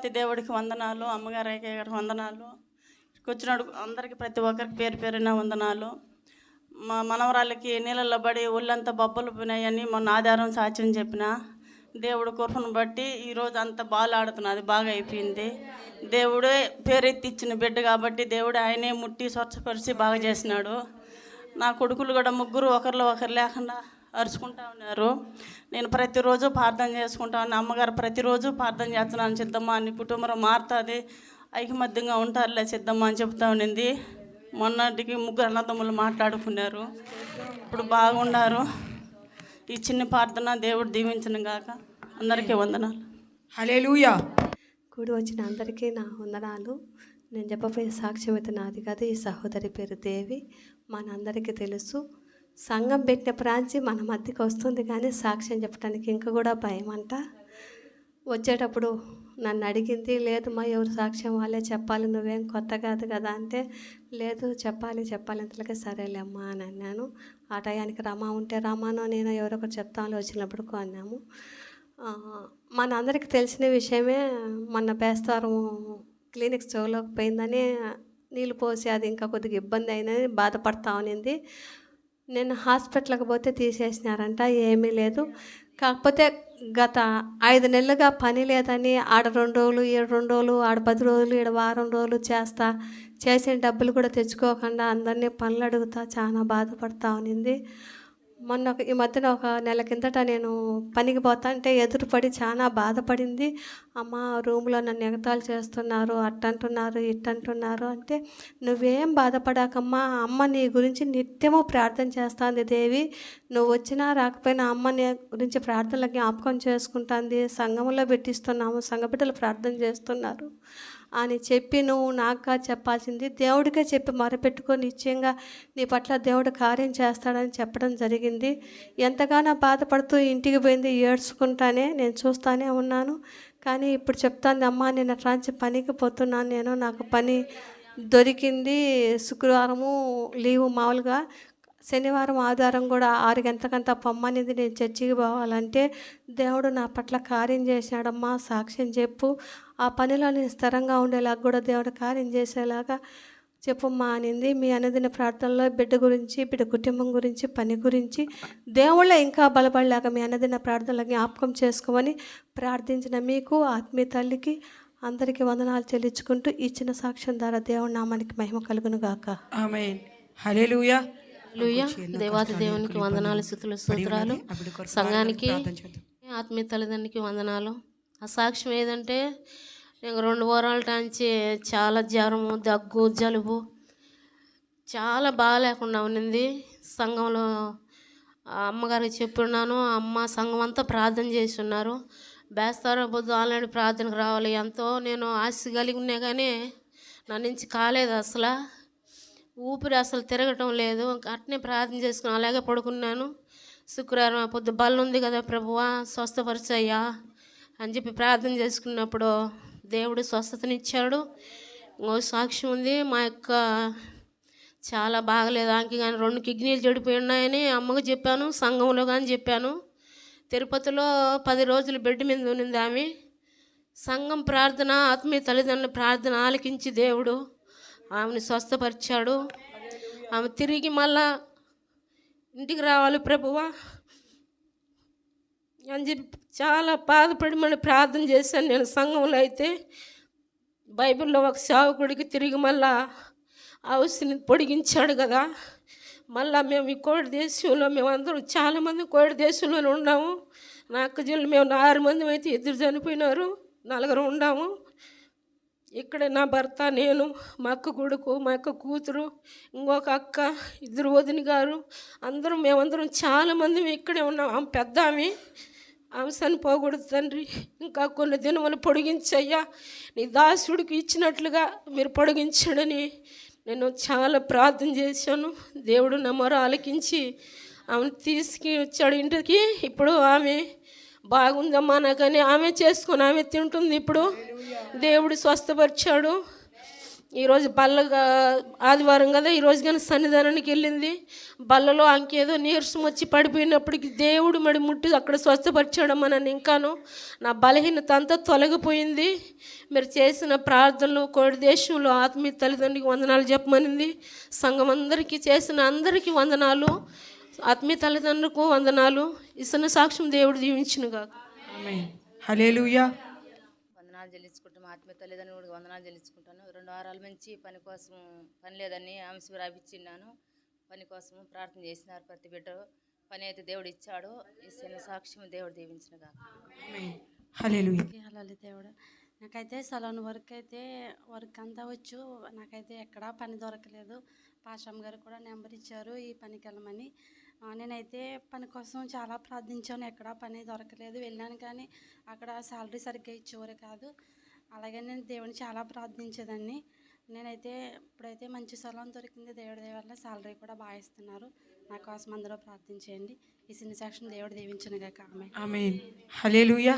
దేవాతి దేవుడికి వందనాలు అమ్మగారు గారికి వందనాలు. వచ్చినాడు అందరికి ప్రతి ఒక్కరికి పేరు పేరున వందనాలు. మా మనవరాళ్ళకి నీళ్ళల్లో పడి ఒళ్ళంతా బొబ్బలు పోయినాయని మొన్న ఆధారం సాక్ష్యం చెప్పిన. దేవుడు కృపను బట్టి ఈరోజు అంత బాల్ ఆడుతున్నది బాగా అయిపోయింది. దేవుడే పేరెత్తిచ్చిన బిడ్డ కాబట్టి దేవుడు ఆయనే ముట్టి స్వచ్ఛపరిచి బాగా చేసినాడు. నా కొడుకులు కూడా ముగ్గురు ఒకరిలో ఒకరు లేకుండా అరుచుకుంటా ఉన్నారు. నేను ప్రతిరోజు ప్రార్థన చేసుకుంటాను అమ్మగారు ప్రతిరోజు ప్రార్థన చేస్తున్నాను సిద్ధమ్మ నీ కుటుంబం మారుతుంది. ఐకమత్యంగా ఉంటారులే సిద్ధమ్మ అని చెప్తా ఉండింది. మొన్నటికి ముగ్గురు అన్నదమ్ములు మాట్లాడుకున్నారు. ఇప్పుడు బాగున్నారు. ఈ చిన్న ప్రార్థన దేవుడు దీవించను గాక. అందరికీ వందనాలు. హలేలుయా కూడి వచ్చిన అందరికీ నా వందనాలు. నేను చెప్పబోయే సాక్ష్యం అయితే నాది కాదు. ఈ సహోదరి పేరు దేవి. మనందరికీ తెలుసు. సంఘం పెట్టిన ప్రాంచి మన మధ్యకి వస్తుంది కానీ సాక్ష్యం చెప్పడానికి ఇంకా కూడా భయం అంట వచ్చేటప్పుడు నన్ను అడిగింది లేదు మా ఎవరు సాక్ష్యం వాళ్ళే చెప్పాలి నువ్వేం కొత్త కాదు కదా అంటే లేదు చెప్పాలి చెప్పాలి ఇంతలోకే సరేలేమ్మా అని అన్నాను. ఆ టయానికి రమా ఉంటే రమానో నేను ఎవరో ఒకరు చెప్తామని వచ్చినప్పుడు అన్నాము. మన మనందరికీ తెలిసిన విషయమే మొన్న బేస్తారం క్లినిక్ చెవులోకి పోయిందని నీళ్ళు పోసి అది ఇంకా కొద్దిగా ఇబ్బంది అయిందని బాధపడతా ఉన్నింది నేను హాస్పిటల్కి పోతే తీసేసినారంట ఏమీ లేదు. కాకపోతే గత ఐదు నెలలుగా పని లేదని ఆడ రెండు రోజులు ఈడ రెండు రోజులు ఆడ పది రోజులు ఈడ వారం రోజులు చేస్తా చేసిన డబ్బులు కూడా తెచ్చుకోకుండా అందరినీ పనులు అడుగుతా చాలా బాధపడతా ఉన్నింది. మొన్న ఒక- ఈ మధ్యన ఒక నెల కిందట నేను పనికి పోతా అంటే ఎదురుపడి చాలా బాధపడింది. అమ్మ రూమ్లో నన్ను ఎగతాలు చేస్తున్నారు అట్టంటున్నారు ఇట్టంటున్నారు అంటే నువ్వేం బాధపడాకమ్మా అమ్మ నీ గురించి నిత్యము ప్రార్థన చేస్తుంది దేవి. నువ్వు వచ్చినా రాకపోయినా అమ్మ నీ గురించి ప్రార్థనల జ్ఞాపకం చేసుకుంటుంది. సంఘంలో పెట్టిస్తున్నాము సంఘ బిడ్డలు ప్రార్థన చేస్తున్నారు. అని చెప్పి నువ్వు నాకా చెప్పాల్సింది దేవుడికే చెప్పి మరపెట్టుకో. నిశ్చయంగా నీ పట్ల దేవుడు కార్యం చేస్తాడని చెప్పడం జరిగింది. ఎంతగానో బాధపడుతూ ఇంటికి పోయింది. ఏడ్చుకుంటానే నేను చూస్తానే ఉన్నాను. కానీ ఇప్పుడు చెప్తాను అమ్మా నేను అట్లాంటి పనికి పోతున్నాను నేను. నాకు పని దొరికింది. శుక్రవారము లీవు మామూలుగా శనివారం ఆదివారం కూడా ఆరు గంటలకంతా పొమ్మనేది నేను చర్చికి పోవాలంటే దేవుడు నా పట్ల కార్యం చేశాడమ్మా సాక్ష్యం చెప్పు. ఆ పనిలో నేను స్థిరంగా ఉండేలాగా కూడా దేవుడు కార్యం చేసేలాగా చెప్పమ్మా అనింది. మీ అనదిన ప్రార్థనలో బిడ్డ గురించి బిడ్డ కుటుంబం గురించి పని గురించి దేవుళ్ళ ఇంకా బలపడలేక మీ అనదిన ప్రార్థనలో జ్ఞాపకం చేసుకోమని ప్రార్థించిన మీకు ఆత్మీయ తల్లికి అందరికీ వందనాలు చెల్లించుకుంటూ ఇచ్చిన సాక్ష్యం ద్వారా దేవుడి నామానికి మహిమ కలుగును గాక ఆమె హలేలుయా లూయ దేవాది దేవునికి వందనాలు స్థుతులు సూత్రాలు సంఘానికి ఆత్మీయ తల్లిదండ్రికి వందనాలు. ఆ సాక్ష్యం ఏదంటే నేను రెండు వారాల నుంచి చాలా జ్వరము దగ్గు జలుబు చాలా బాగాలేకుండా ఉన్నింది. సంఘంలో అమ్మగారికి చెప్పున్నాను. అమ్మ సంఘం అంతా ప్రార్థన చేసి ఉన్నారు బేస్తారో పొద్దు ఆల్రెడీ ప్రార్థనకు రావాలి. ఎంతో నేను ఆశ కలిగి ఉన్నా కానీ నా నుంచి కాలేదు అసలు. ఊపిరి అసలు తిరగటం లేదు. అట్నే ప్రార్థన చేసుకుని అలాగే పడుకున్నాను. శుక్రవారం ఆ పొద్దు బల్ల ఉంది కదా ప్రభువా స్వస్థపరిచయ్యా అని చెప్పి ప్రార్థన చేసుకున్నప్పుడు దేవుడు స్వస్థతనిచ్చాడు. ఇంకో సాక్ష్యం ఉంది మా యొక్క చాలా బాగలేదు. ఆమెకి కానీ రెండు కిడ్నీలు చెడిపోయి ఉన్నాయని అమ్మకు చెప్పాను సంఘంలో కానీ చెప్పాను. తిరుపతిలో పది రోజులు బెడ్ మీద ఉన్నింది ఆమె. సంఘం ప్రార్థన ఆత్మీయ తల్లిదండ్రుల ప్రార్థన ఆలకించి దేవుడు ఆమెను స్వస్థపరిచాడు. ఆమె తిరిగి మళ్ళా ఇంటికి రావాలి ప్రభువా. అని చెప్పి చాలా బాధపడి మనం ప్రార్థన చేశాను నేను సంఘంలో అయితే. బైబిల్లో ఒక సేవకుడికి తిరిగి మళ్ళా అవసరం పొడిగించాడు కదా. మళ్ళా మేము ఈ కోడి దేశంలో మేమందరం చాలామంది కోడి దేశంలోనే ఉన్నాము. నా అక్క జిల్లు మేము ఆరు మంది అయితే ఇద్దరు చనిపోయినారు. నలుగురు ఉన్నాము. ఇక్కడ నా భర్త నేను మా అక్క కొడుకు మా అక్క కూతురు ఇంకొక అక్క ఇద్దరు వదిన గారు అందరం మేమందరం చాలామంది ఇక్కడే ఉన్నాం. ఆమె పెద్ద ఆమె. ఆమె చనిపోకూడదు తండ్రి. ఇంకా కొన్ని దినములు పొడిగించయ్యా. నీ దాసుడికి ఇచ్చినట్లుగా మీరు పొడిగించడని నేను చాలా ప్రార్థన చేశాను. దేవుడు నా మొర ఆలకించి ఆమెను తీసుకు వచ్చాడు ఇంటికి. ఇప్పుడు ఆమె బాగుందమ్మా నాకని ఆమె చేసుకొని ఆమె తింటుంది ఇప్పుడు. దేవుడు స్వస్థపరిచాడు. ఈరోజు బల్లగా ఆదివారం కదా ఈరోజు కానీ సన్నిధానానికి వెళ్ళింది. బల్లలో అంకేదో నీరసం వచ్చి పడిపోయినప్పటికి దేవుడు మడి ముట్టి అక్కడ స్వస్థపరిచాడమ్మా నన్ను ఇంకాను. నా బలహీనత అంతా తొలగిపోయింది. మీరు చేసిన ప్రార్థనలు కోడి దేశంలో ఆత్మీయ తల్లిదండ్రికి వందనాలు చెప్పమనింది. సంఘం అందరికీ చేసిన అందరికీ వందనాలు. ఆత్మీయ తల్లిదండ్రులకు వందనాలు. ఇస్తున్న సాక్ష్యం దేవుడు దీవించునుగా ఆమేన్. హల్లెలూయా. వందనాలు చెల్లించుకుంటాం ఆత్మీయ తల్లిదండ్రులకు వందనాలు చెల్లించుకుంటాను రెండు వారాల నుంచి పని కోసం పని లేదని ఆమె రాపిచ్చిన్నాను పని కోసం ప్రార్థన చేసినారు ప్రతి బిడ్డ. పని అయితే దేవుడు ఇచ్చాడు. ఈ చిన్న సాక్ష్యం దేవుడు దీవించిన ఆమేన్. హల్లెలూయా. హలాలి దేవుడు నాకైతే సలోన్ వర్క్ అయితే వర్క్ అంతా వచ్చు. నాకైతే ఎక్కడా పని దొరకలేదు. పాషమ్మ గారు కూడా నెంబర్ ఇచ్చారు ఈ పనికి వెళ్ళమని. నేనైతే పని కోసం చాలా ప్రార్థించాను. ఎక్కడా పని దొరకలేదు. వెళ్ళాను కానీ అక్కడ శాలరీ సరిగ్గా ఇచ్చేవారు కాదు. అలాగే నేను దేవుని చాలా ప్రార్థించేదాన్ని. నేనైతే ఇప్పుడైతే మంచి స్థలం దొరికింది. దేవుడి వల్ల శాలరీ కూడా బాగా ఇస్తున్నారు. నా కోసం అందరూ ప్రార్థించేయండి. ఈ చిన్న సెక్షన్ దేవుడు దీవించను కాక ఆమె ఆమె హల్లెలూయా.